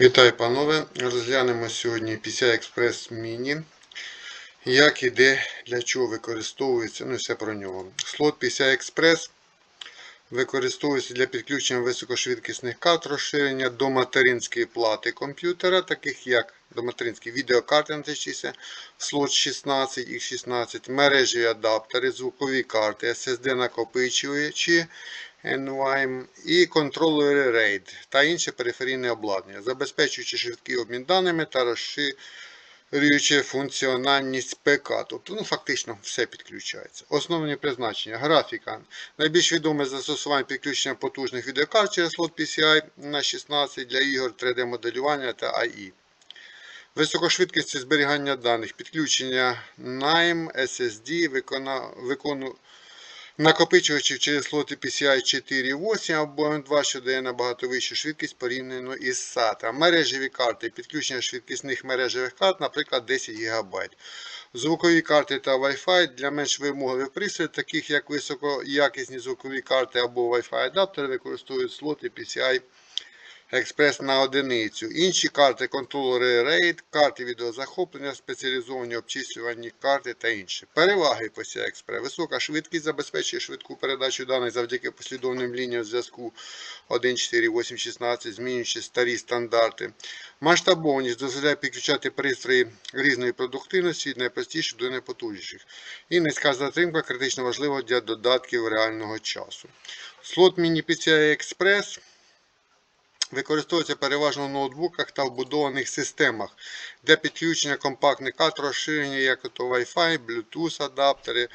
Вітаю, панове! Розглянемо сьогодні PCI Express Mini. Як і де, для чого використовується, ну і все про нього. Слот PCI Express використовується для підключення високошвидкісних карт розширення до материнської плати комп'ютера, таких як до материнської відеокарти на слот 16 і 16, мережеві адаптери, звукові карти, SSD накопичувачі, NVMe і контролери RAID та інше периферійне обладнання, забезпечуючи швидкий обмін даними та розширюючи функціональність ПК. Тобто, ну, фактично все підключається. Основні призначення. Графіка. Найбільш відоме застосування підключення потужних відеокарт через слот PCI на 16 для ігор 3D-моделювання та AI. Високошвидкісне зберігання даних, підключення NIME, SSD, викона, викону, накопичувачів через слоти PCI 4.8 або M2, що дає набагато вищу швидкість порівняно із SATA. Мережеві карти, підключення швидкісних мережевих карт, наприклад, 10 ГБ. Звукові карти та Wi-Fi для менш вимогливих пристроїв, таких як високоякісні звукові карти або Wi-Fi адаптери, використовують слоти PCI Експрес на одиницю. Інші карти, контролери RAID, карти відеозахоплення, спеціалізовані обчислювані карти та інше. Переваги PCI Express. Висока швидкість забезпечує швидку передачу даних завдяки послідовним лініям зв'язку 1.4.8.16, змінюючи старі стандарти. Масштабованість дозволяє підключати пристрої різної продуктивності від найпростіших до найпотужніших. І низька затримка критично важлива для додатків реального часу. Слот Mini PCI Express використовується переважно в ноутбуках та вбудованих системах для підключення компактних карт, розширення як то Wi-Fi, Bluetooth адаптери,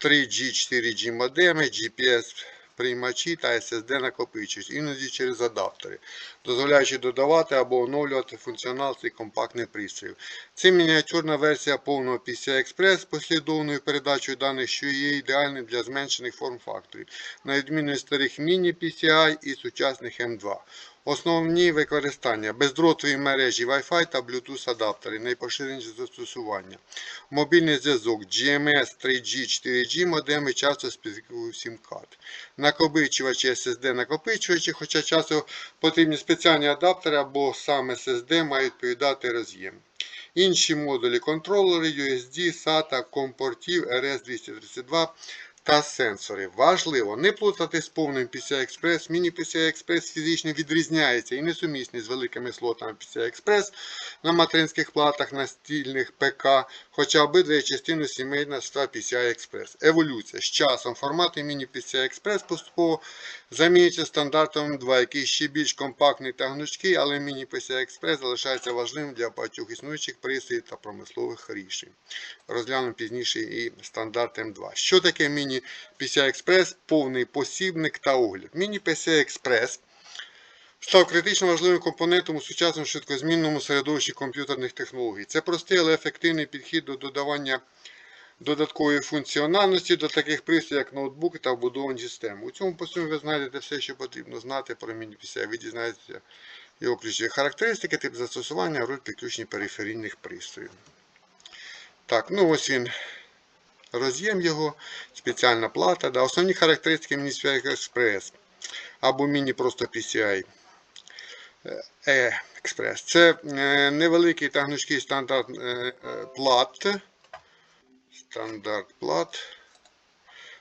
3G, 4G модеми, GPS приймачі та SSD накопичувач, іноді через адаптери, дозволяючи додавати або оновлювати функціонал цих компактних пристроїв. Це мініатюрна версія повного PCI Express з послідовною передачею даних, що є ідеальним для зменшених форм-факторів, на відміну від старих міні-PCI і сучасних M2. Основні використання бездротові мережі Wi-Fi та Bluetooth адаптери, найпоширеніші застосування. Мобільний зв'язок GMS 3G 4G модеми часто специфікують сім карт. Накопичувачі SSD накопичувачі, хоча часто потрібні спеціальні адаптери або сам SSD має відповідати роз'єм. Інші модулі контролери USD, SATA, компортів RS232 та сенсори. Важливо не плутати з повним PCI Express. Міні PCI Express фізично відрізняється і несумісний з великими слотами PCI Express на материнських платах настільних ПК, хоча обидва є частиною сімейства PCI Express. Еволюція. З часом формати міні PCI Express поступово замінюються стандартом 2, який ще більш компактний та гнучкий, але міні PCI Express залишається важливим для багатьох існуючих пристроїв та промислових рішень. Розглянемо пізніше і стандарт М2. Що таке міні PCI Express? Повний посібник та огляд. Міні PCI Express став критично важливим компонентом у сучасному швидкозмінному середовищі комп'ютерних технологій. Це простий, але ефективний підхід до додавання додаткової функціональності до таких пристроїв, як ноутбуки та вбудовані системи. У цьому посумі ви знайдете все, що потрібно знати про міні PCI. Ви дізнаєтеся його ключові характеристики, тип застосування, роль підключення периферійних пристроїв. Так, ну ось він. Роз'єм його, спеціальна плата. Да. Основні характеристики PCI Express або міні просто PCI е, Express. Це е, невеликий та гнучкий стандарт е, плат. Стандарт плат.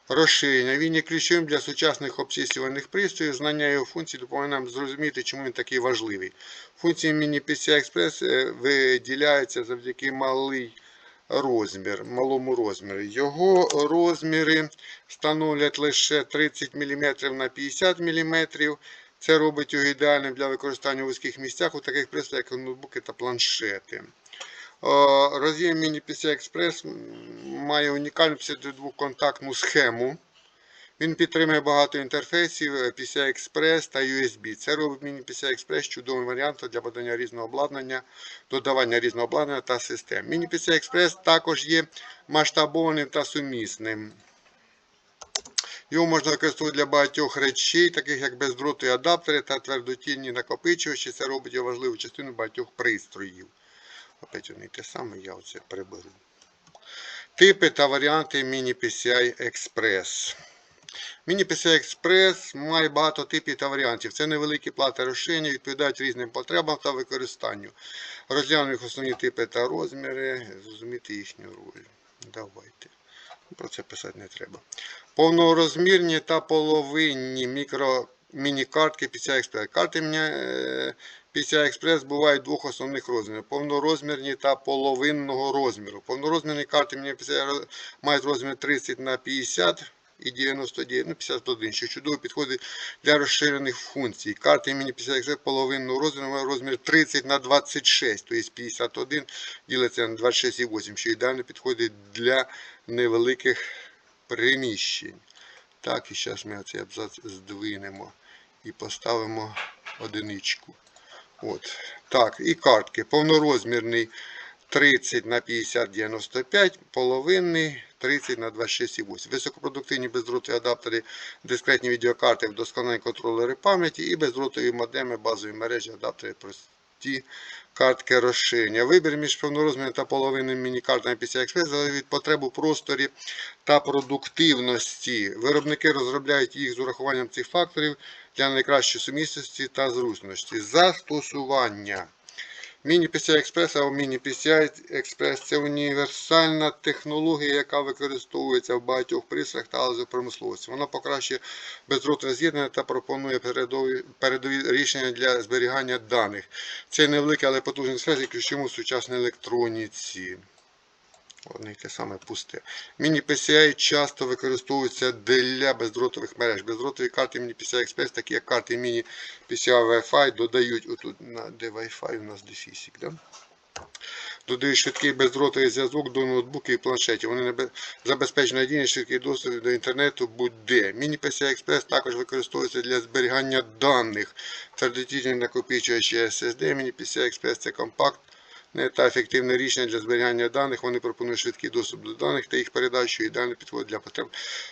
Розширення. Він є ключовим для сучасних обчислювальних пристроїв. Знання його функцій допомагає нам зрозуміти, чому він такий важливий. Функції міні PCI Express виділяються завдяки малий розмір, малому розмірі. Його розміри становлять лише 30 мм на 50 мм. Це робить його ідеальним для використання у вузьких місцях у таких пристроях, як ноутбуки та планшети. О, Роз'єм міні PCI Express має унікальну 52-контактну схему. Він підтримує багато інтерфейсів PCI Express та USB. Це робить Mini PCI Express чудовим варіантом для подання різного обладнання, додавання різного обладнання та систем. Mini PCI Express також є масштабованим та сумісним. Його можна використовувати для багатьох речей, таких як бездротові адаптери та твердотільні накопичувачі. Це робить його важливу частину багатьох пристроїв. Опять вони те саме, я оце приберу. Типи та варіанти Mini PCI Express. Міні PCI Express має багато типів та варіантів. Це невеликі плати розширення, відповідають різним потребам та використанню. Розглянемо їх основні типи та розміри, зрозуміти їхню роль. Давайте. Про це писати не треба. Повнорозмірні та половинні мікро міні-картки PCI Express. Карти е, PCI Express бувають двох основних розмірів: повнорозмірні та половинного розміру. Повнорозмірні карти PCI мають розмір 30 на 50 і 99, ну 51, що чудово підходить для розширених функцій. Міні PCI Express половинного розміру мають розмір 30 на 26, тобто 51 ділиться на 26,8, що ідеально підходить для невеликих приміщень. Так, і зараз ми цей абзац здвинемо і поставимо одиничку. От. Так, і картки. Повнорозмірний 30 на 50 95, половинний 30 на 26,8. Високопродуктивні бездротові адаптери, дискретні відеокарти, вдосконалі контролери пам'яті і бездротові модеми, базові мережі, адаптери прості картки розширення. Вибір між повнорозмірним та половинним міні-картами PCI Express залежить від потреб у просторі та продуктивності. Виробники розробляють їх з урахуванням цих факторів для найкращої сумісності та зручності. Застосування. Міні PCI Express або Міні PCI Express це універсальна технологія, яка використовується в багатьох пристроях та галузях промисловості. Вона покращує бездротове з'єднання та пропонує передові, передові рішення для зберігання даних. Це невеликий, але потужний сфер, ключому в сучасній електроніці. Одне те саме пусте. Міні PCI часто використовуються для бездротових мереж. Бездротові карти міні PCI Express, такі як карти міні PCI Wi-Fi, додають отут, де Wi-Fi у нас дефісик. Да? Додають швидкий бездротовий зв'язок до ноутбуків і планшетів. Вони забезпечують надійний швидкий доступ до інтернету будь-де. Міні PCI Express також використовується для зберігання даних. Традиційні накопичувачі SSD. Міні PCI Express це компакт та ефективне рішення для зберігання даних. Вони пропонують швидкий доступ до даних та їх передачу, що ідеально для потреб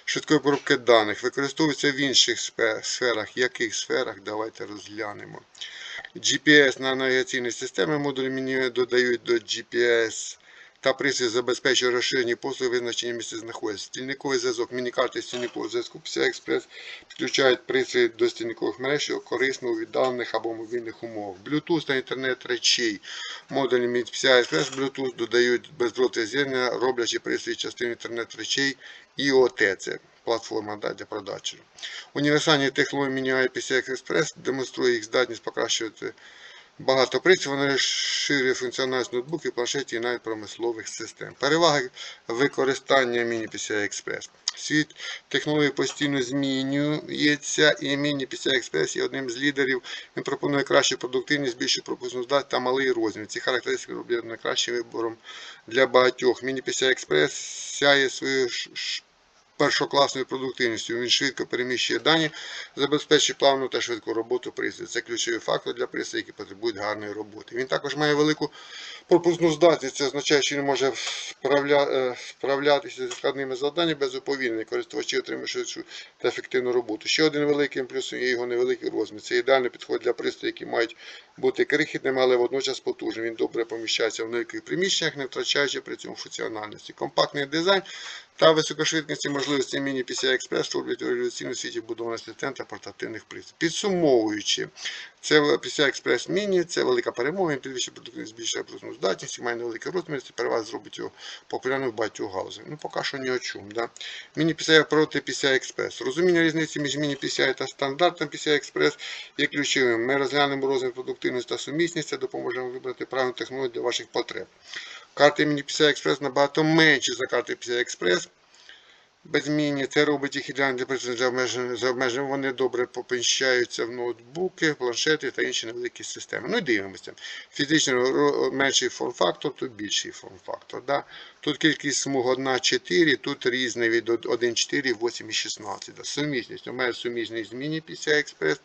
швидкої порубки даних. Використовується в інших сферах. Яких сферах? Давайте розглянемо. GPS на навігаційні системи модулі мені додають до GPS та пристрій забезпечує розширені послуги визначення місця знаходження. Стільниковий зв'язок, міні-карти стільникового зв'язку PCI Express підключають пристрій до стільникових мереж, корисно у віддалених або мобільних умовах. Bluetooth та інтернет речей. Модулі PCI Express Bluetooth додають бездротове з'єднання, роблячи пристрій частиною інтернет речей IoT. Це платформа для продачі. Універсальні технології міняє PCI Express демонструє їх здатність покращувати багато пристроїв, вони розширює функціональність ноутбуків, планшетів і навіть промислових систем. Переваги використання міні PCI Express. Світ технологій постійно змінюється, і міні PCI Express є одним з лідерів. Він пропонує кращу продуктивність, більшу пропускну здатність та малий розмір. Ці характеристики роблять найкращим вибором для багатьох. Міні PCI Express сяє свою першокласною продуктивністю. Він швидко переміщує дані, забезпечує плавну та швидку роботу пристрою. Це ключовий фактор для пристроїв, які потребують гарної роботи. Він також має велику пропускну здатність. Це означає, що він може справля... е, справлятися зі складними завданнями без уповільнення. Користувачі отримують швидшу та ефективну роботу. Ще один великий плюсом є його невеликий розмір. Це ідеально підходить для пристроїв, які мають бути крихітними, але водночас потужним. Він добре поміщається в великих приміщеннях, не втрачаючи при цьому функціональності. Компактний дизайн та високошвидкісні можливості міні PCI Express роблять у революційному світі будований систем та портативних пристроїв. Підсумовуючи, це PCI Express Mini, це велика перемога, він підвищує продуктивність, збільшує пропускну здатність, має невеликий розмір, це переваг зробить його популярним в багатьох галузях. Ну, поки що ні о чому. Да? Міні PCI проти PCI Express. Розуміння різниці між міні PCI та стандартним PCI Express є ключовим. Ми розглянемо розмір продуктивність та сумісність, це допоможе вам вибрати правильну технологію для ваших потреб. Карти міні PCI Express набагато менші за карти PCI Express. Без це робить їх ідеально для за обмеженням вони добре поміщаються в ноутбуки, планшети та інші невеликі системи. Ну і дивимося. Фізично менший форм-фактор, тут більший форм-фактор. Да? Тут кількість смуг 1, 4, тут різний від 1, 4, 8 і 16. Да? Сумісність. У мене сумісний з міні PCI Express.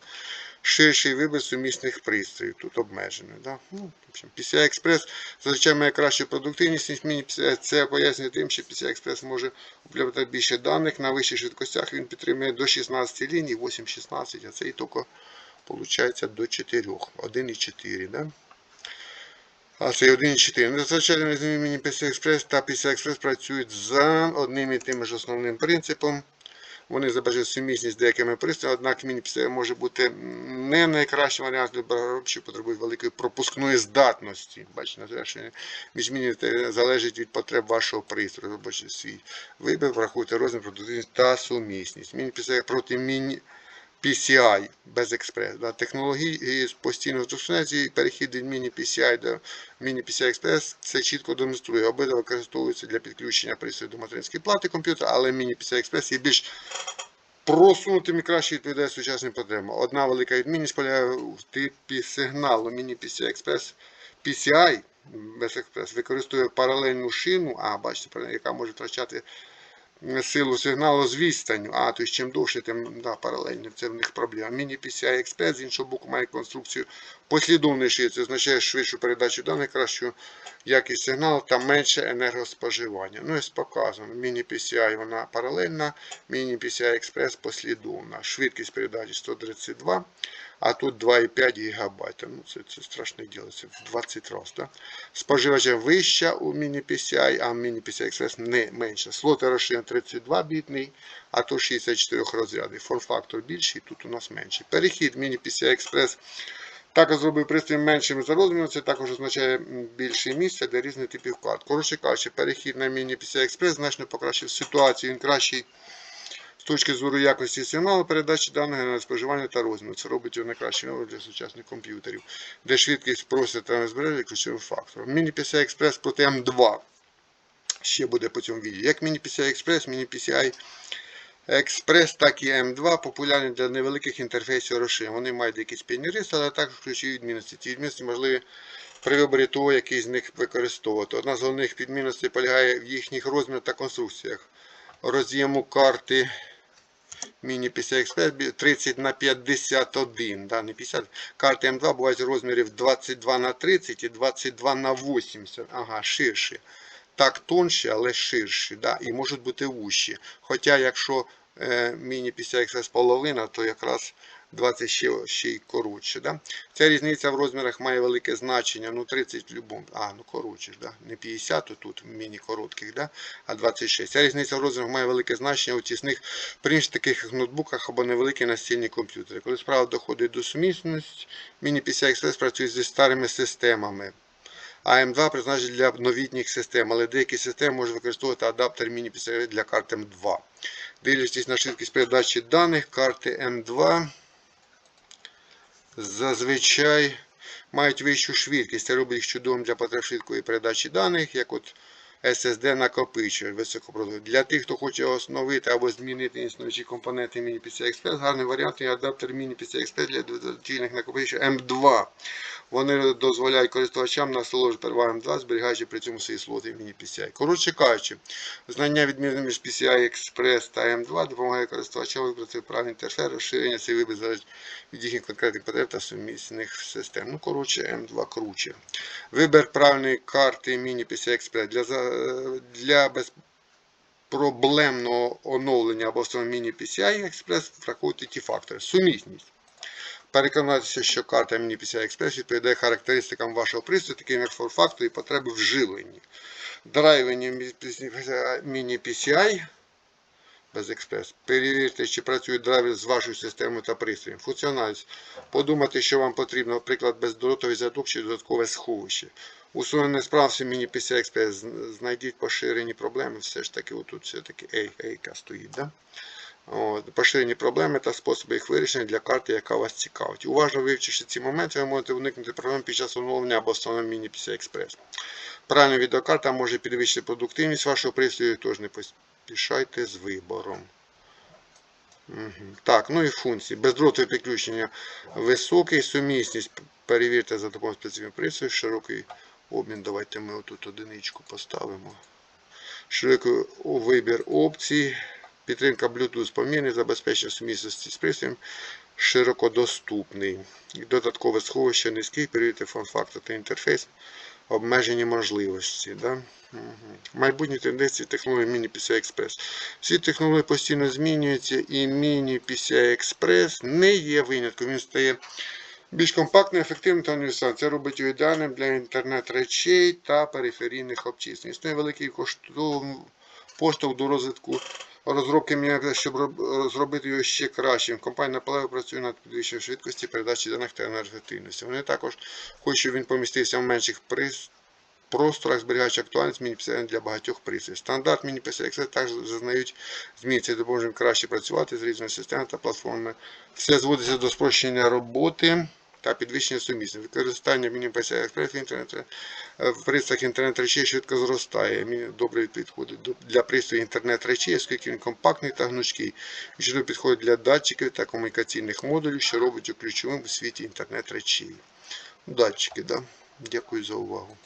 Ширший вибір сумісних пристроїв тут обмежений. Да? Ну, PCI Express зазвичай має кращу продуктивність, ніж міні PCI. Це пояснює тим, що PCI Express може обробляти більше даних на вищих швидкостях. Він підтримує до 16 ліній, 8-16, а це і тільки виходить до 4. 1,4. Да? А це 1,4. Незвичайно зміні PCI Express та PCI Express працюють за одним і тим ж основним принципом. Вони забезпечують сумісність з деякими пристроями, однак міні-PCI може бути не найкращим варіантом для багатьох, що потребують великої пропускної здатності. Бачите, що між залежить від потреб вашого пристрою. Робочий свій вибір, врахуйте розмір, продуктивність та сумісність. Міні-PCI проти міні PCI без експрес. Да. Технології з постійного застосування перехід від міні-PCI до міні-PCI Express це чітко демонструє. Обидва використовуються для підключення пристрою до материнської плати комп'ютера, але міні-PCI Express є більш просунутим і краще відповідає сучасним потребам. Одна велика відмінність полягає в типі сигналу міні-PCI Express PCI без експрес використовує паралельну шину, а бачите, яка може втрачати силу сигналу з відстанню. А, то чим довше, тим да, паралельно. Це в них проблема. Міні PCI Express, з іншого боку, має конструкцію послідовної шиї. Це означає швидшу передачу даних, кращу якість сигналу та менше енергоспоживання. Ну, ось показано. Міні PCI вона паралельна, міні PCI Express послідовна. Швидкість передачі 132, а тут 2,5 ГБ. Ну, це, це страшне діло, це в 20 разів. Да? Споживача вища у міні PCI, а міні PCI Express не менша. Слоти розширені 32 бітний, а то 64 розрядний. Форм-фактор більший, тут у нас менший. Перехід міні PCI Express також зробив пристрій меншим за розміром, це також означає більше місця для різних типів карт. Коротше кажучи, перехід на міні PCI Express значно покращив ситуацію. Він кращий точки зору якості сигналу передачі даних на споживання та розмір. Це робить його найкращим для сучасних комп'ютерів, де швидкість просить та збереження ключовим фактором. Міні PCI Express проти М2 ще буде по цьому відео. Як міні PCI Express, міні PCI Express, так і М2 популярні для невеликих інтерфейсів розширень. Вони мають якісь спільні риси, але також ключові відмінності. Ці відмінності можливі при виборі того, який з них використовувати. Одна з головних відмінностей полягає в їхніх розмірах та конструкціях. Роз'єму карти Міні PCI Express 30 на 51, да, не 50. Карти М2 бувають розмірів 22 на 30 і 22 на 80. Ага, ширші. Так тонші, але ширші, да, і можуть бути вущі. Хоча якщо е, міні PCI Express половина, то якраз 20 ще, ще й коротше. Да? Ця різниця в розмірах має велике значення. Ну 30 в будь-якому. А, ну коротше да? не 50 то тут міні коротких, да? а 26. Ця різниця в розмірах має велике значення у тісних приміщеннях, таких ноутбуках або невеликі настільні комп'ютери. Коли справа доходить до сумісності, міні PCI Express працює зі старими системами. А М2 призначений для новітніх систем, але деякі системи можуть використовувати адаптер міні PCI для карт М2. Дивлячись на швидкість передачі даних, карти М2 зазвичай мають вищу швидкість. Це робить їх чудовим для швидкої передачі даних, як от SSD накопичувач високопродуктивний. Для тих, хто хоче оновити або змінити існуючі компоненти Mini PCI Express, гарний варіант є адаптер Mini PCI Express для доцільних накопичувачів M2. Вони дозволяють користувачам насолоджувати перевагами М2, зберігаючи при цьому свої слоти Mini PCI. Коротше кажучи, знання відмінно між PCI Express та M2 допомагає користувачам вибрати правильний інтерфейс, розширення цей вибір залежить від їхніх конкретних потреб та сумісних систем. Ну, коротше, М2 круче. Вибір правильної карти Mini PCI Express для, для безпроблемного оновлення або встановлення Mini PCI Express враховуйте ті фактори. Сумісність. Переконатися, що карта Mini PCI Express відповідає характеристикам вашого пристрою, таким як форм-фактор і потреби в живленні. Драйвені Mini PCI без експрес. Перевірте, чи працює драйвер з вашою системою та пристроєм. Функціональність. Подумати, що вам потрібно, наприклад, бездротовий зв'язок чи додаткове сховище. Усунення справці Mini PCI Express. Знайдіть поширені проблеми. Все ж таки, отут все-таки ейка стоїть. Да? От, поширені проблеми та способи їх вирішення для карти, яка вас цікавить. Уважно вивчивши ці моменти, ви можете уникнути проблем під час оновлення або встановлення Mini PCI Express. Правильна відеокарта може підвищити продуктивність вашого пристрою, тож не поспішайте з вибором. Мгм. Так, ну і функції. Бездротове підключення високий, сумісність. Перевірте за допомогою спеціального пристрою, широкий обмін. Давайте ми отут одиничку поставимо. Широкий вибір опцій. Підтримка Bluetooth помірний, забезпечення сумісності з пристроєм, широкодоступний. Додаткове сховище низький, перевірте форм-фактор та інтерфейс, обмежені можливості. Да? Мгм. Майбутні тенденції технології Mini PCI Express. Всі технології постійно змінюються і Mini PCI Express не є винятком. Він стає більш компактним, ефективним та універсальним. Це робить його ідеальним для інтернет-речей та периферійних обчислень. Існує великий поштовх до розвитку розробки міні, щоб роб- зробити його ще кращим. Компанія наполегливо працює над підвищенням швидкості передачі даних та енергоефективності. Вони також хочуть, щоб він помістився в менших просторах, зберігаючи актуальність міні для багатьох пристроїв. Стандарт міні PCI також зазнають змін. Це допоможе краще працювати з різними системами та платформами. Все зводиться до спрощення роботи та підвищення сумісності. Використання міні PCI Express в інтернеті е, в пристроях інтернет речей швидко зростає. Мені добре підходить для пристроїв інтернет речей, оскільки він компактний та гнучкий. І чудово підходить для датчиків та комунікаційних модулів, що робить його ключовим у світі інтернет речей. Датчики, да. Дякую за увагу.